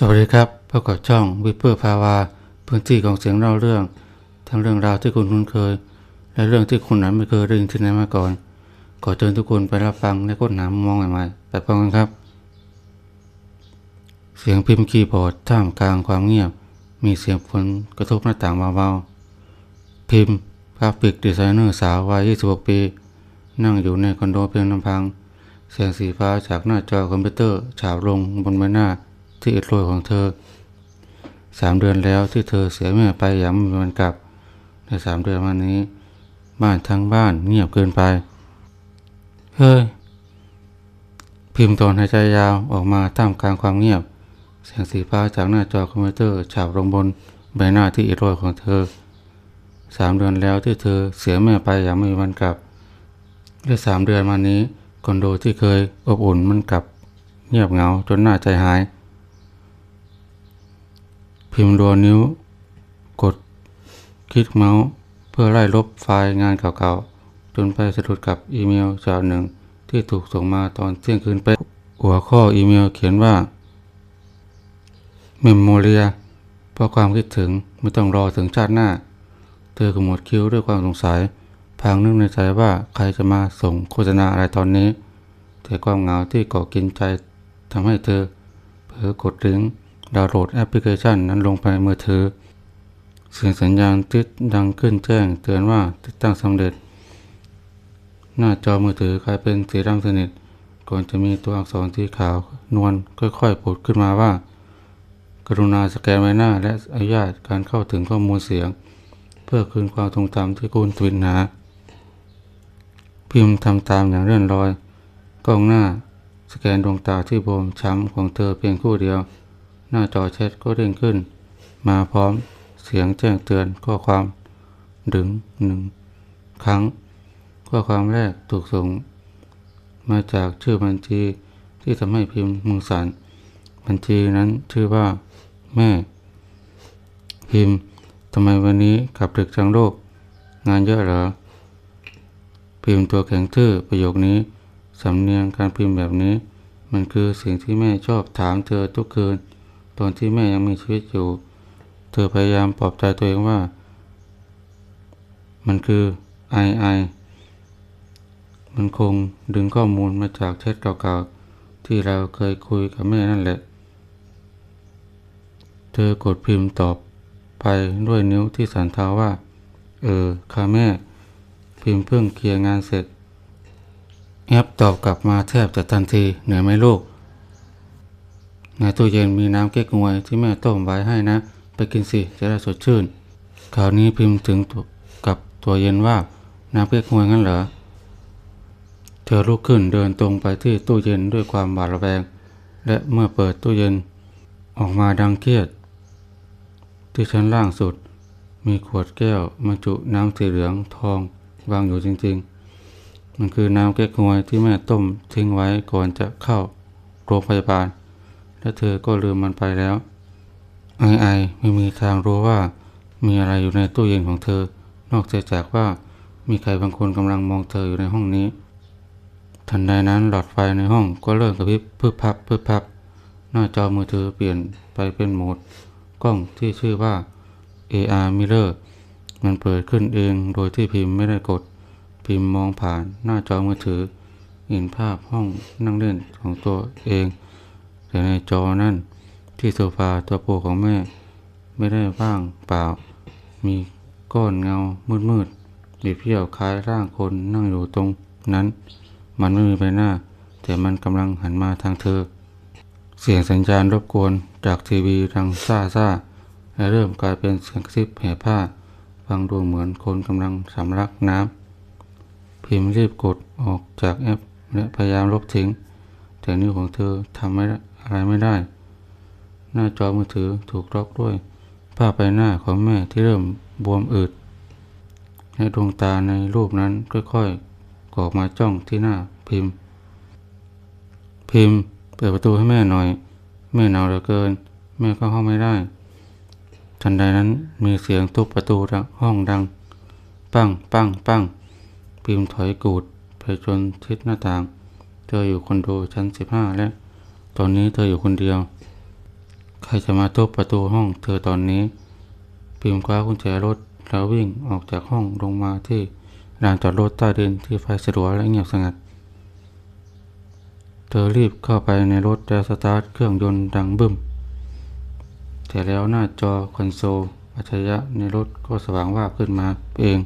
สวัสดีครับพบกับช่องวิปเปอร์ภาวา พื้นที่ของเสียงเล่าเรื่อง ทั้งเรื่องราวที่คุณคุ้นเคย และเรื่องที่คุณนั้นไม่เคยได้ยินที่ไหนมาก่อน ขอเชิญทุกคนไปรับฟังและค้นหามุมมองใหม่ๆไปพร้อมกันครับ เสียงพิมพ์คีย์บอร์ดท่ามกลางความเงียบ มีเสียงฝนกระทบหน้าต่างเบาๆพิมพ์กราฟิกดีไซเนอร์สาววัย 26 ปี นั่งอยู่ในคอนโดเพียงลำพังแสงสีฟ้าจากหน้าจอคอมพิวเตอร์ฉาบลงบนใบหน้า ที่อิดโรยของเธอสามเดือนแล้วที่เธอเสียแม่ไปอย่างไม่มีวันกลับ ในสามเดือนมานี้ บ้านทั้งบ้านเงียบเกินไป เฮ้ย พิมพ์ตอนหายใจยาวออกมาท่ามกลางความเงียบ แสงสีฟ้าจากหน้าจอคอมพิวเตอร์ฉาบลงบนใบหน้าที่อิดโรยของเธอสามเดือนแล้วที่เธอเสียแม่ไปอย่างไม่มีวันกลับและสามเดือนมานี้คอนโดที่เคยอบอุ่นมันกลับ เงียบเหงาจนหน่าใจหาย พิมพ์รัวนิ้ว กดคลิกเมาส์ เพื่อไล่ลบไฟล์งานเก่าๆ จนไปสะดุดกับอีเมลฉบับหนึ่งที่ถูกส่งมาตอนเที่ยงคืนไปหัวข้ออีเมลเขียนว่า เมมโมเรียเพราะความคิดถึงไม่ต้องรอถึงชาติหน้า เธอขมวดคิ้วด้วยความสงสัยพางนึกในใจว่าใครจะมาส่งโฆษณาอะไรตอนนี้ แต่ความเหงาที่กาะกินใจทำให้เธอเผลอกดลิงก์ ดาวน์โหลดแอปพลิเคชันนั้นลงไปมือถือ เสียงสัญญาณติดดังขึ้นแจ้งเตือนว่าติดตั้งสำเร็จ หน้าจอมือถือกลายเป็นสีดำสนิท ก่อนจะมีตัวอักษรสีขาวนวลค่อยๆผุดขึ้นมาว่า กรุณาสแกนใบหน้าและอนุญาตการเข้าถึงข้อมูลเสียง เพื่อคืนความทรงจำที่คุณทวินหา พิมพ์ทำตามอย่างเลื่อนลอยกล้องหน้าสแกนดวงตาที่บวมช้ำของเธอเพียงคู่เดียว หน้าจอแชทก็เด้งขึ้น มาพร้อมเสียงแจ้งเตือนข้อความดึงหนึ่งครั้ง ข้อความแรกถูกส่ง มาจากชื่อบัญชีที่ทำให้พิมพ์มือสั่นบัญชีนั้นชื่อว่า แม่ พิมพ์ทำไมวันนี้กลับดึกจังโลก งานเยอะเหรอ พิมพ์ตัวแข็งทื่อประโยคนี้สำเนียงการพิมพ์แบบนี้ มันคือสิ่งที่แม่ชอบถามเธอทุกคืน ตอนที่แม่ยังมีชีวิตอยู่ เธอพยายามปลอบใจตัวเองว่า มันคือไอไอมันคงดึงข้อมูลมาจากแชทเก่าๆ ที่เราเคยคุยกับแม่นั่นแหละ เธอกดพิมพ์ตอบไปด้วยนิ้วที่สันเท้าว่า เออค่ะแม่ พิมพ์เพิ่งเคลียร์งานเสร็จแอปตอบกลับมาแทบจะทันทีเหนื่อยไหมลูก ในตู้เย็นมีน้ำเก๊กงวยที่แม่ต้มไว้ให้นะ ไปกินสิจะได้สดชื่นคราวนี้พิมพ์ถึงกับตัวเย็นว่าน้ำเก๊กงวยงั้นเหรอเธอลุกขึ้นเดินตรงไปที่ตู้เย็นด้วยความหวาดระแวง และเมื่อเปิดตู้เย็นออกมาดังเครียด ที่ชั้นล่างสุด มีขวดแก้วบรรจุน้ำสีเหลืองทองวางอยู่จริงๆ มันคือน้ำแก้ควยที่แม่ต้มทิ้งไว้ก่อนจะเข้าโรงพยาบาล และเธอก็ลืมมันไปแล้ว ไอไอไม่มีทางรู้ว่า มีอะไรอยู่ในตู้เย็นของเธอ นอกจากว่ามีใครบางคนกำลังมองเธออยู่ในห้องนี้ ทันใดนั้นหลอดไฟในห้องก็เริ่มกระพริบพึบพับพึบพับ หน้าจอมือถือเปลี่ยนไปเป็นโหมด กล้องที่ชื่อว่า AR Mirror มันเปิดขึ้นเองโดยที่พิมพ์ไม่ได้กด พิมพ์มองผ่านหน้าจอมือถือ เห็นภาพห้องนั่งเล่นของตัวเอง แต่ในจอนั่นที่โซฟาตัวโปรของแม่ ไม่ได้ว่างเปล่า มีก้อนเงามืดๆบีบเพี้ยวคล้ายร่างคนนั่งอยู่ตรงนั้น มันไม่มีใบหน้า แต่มันกำลังหันมาทางเธอ เสียงสัญญาณรบกวนจากทีวีดังซ่าซ่าและเริ่มกลายเป็นเสียงกระซิบแห่ผ้า ฟังดูเหมือนคนกำลังสำลักน้ำพิมพ์รีบกดออกจากแอปและพยายามลบทิ้ง แต่นิ้วของเธอทำไม่ได้ อะไรไม่ได้ หน้าจอมือถือถูกล็อกด้วยภาพใบหน้าของแม่ที่เริ่มบวมอืดและดวงตาในรูปนั้นค่อยๆออกมาจ้องที่หน้าพิมพ์ พิมพ์เปิดประตูให้แม่หน่อย แม่หนาวเหลือเกิน แม่ก็เข้าไม่ได้ ทันใดนั้นมีเสียงทุบประตูห้องดัง ปั้งปั้งปั้งพิมพ์ถอยกูดไปจนทิศหน้าต่างเธออยู่คอนโดชั้นสิบห้าและ ตอนนี้เธออยู่คนเดียว ใครจะมาทุบประตูห้องเธอตอนนี้พิมคว้ากุญแจรถแล้ววิ่งออกจากห้องลงมาที่ลานจอดรถใต้ดินที่ไฟสลัวและเงียบสงัด เธอรีบเข้าไปในรถแล้วสตาร์ทเครื่องยนต์ดังบึ้ม แต่แล้วหน้าจอคอนโซลอัจฉริยะในรถก็สว่างวาบขึ้นมาเอง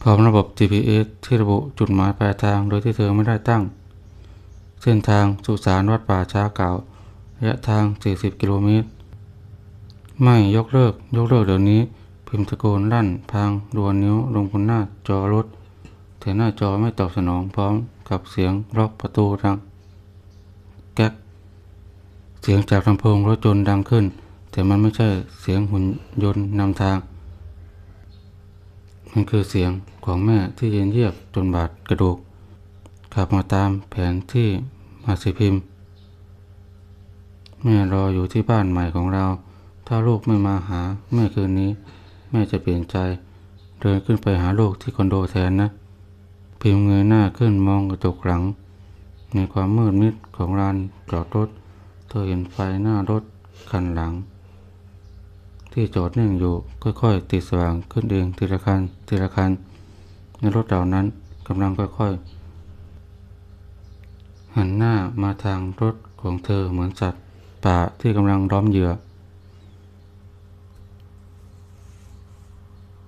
พร้อมระบบ GPS ที่ระบุจุดหมายปลายทางโดยที่เธอไม่ได้ตั้ง เส้นทางสุสานวัดป่าช้าเก่าระยะทาง 40 กิโลเมตร ไม่ยกเลิก ยกเลิกเดี๋ยวนี้ พิมพ์ตะโกนลั่นพางดวนนิ้วลงบนหน้าจอรถ แต่หน้าจอไม่ตอบสนองพร้อมกับเสียงล็อกประตูดังแก๊ก เสียงจากลำโพงรถยนต์ดังขึ้น แต่มันไม่ใช่เสียงหุ่นยนต์นำทาง มันคือเสียงของแม่ที่เย็นเยียบจนบาดกระดูก ขับมาตามแผนที่มาสิพิมพ์ แม่รออยู่ที่บ้านใหม่ของเรา ถ้าลูกไม่มาหาแม่คืนนี้ แม่จะเปลี่ยนใจ เดินขึ้นไปหาลูกที่คอนโดแทนนะ พิมพ์เงยหน้าขึ้นมองกระจกหลัง ในความมืดมิดของลานจอดรถ เธอเห็นไฟหน้ารถคันหลัง ที่จอดนิ่งอยู่ค่อยๆ ติดสว่างขึ้นเองทีละคันทีละคัน ในรถเหล่านั้นกำลังค่อยๆ หันหน้ามาทางรถของเธอเหมือนสัตว์ป่าที่กำลังล้อมเหยื่อ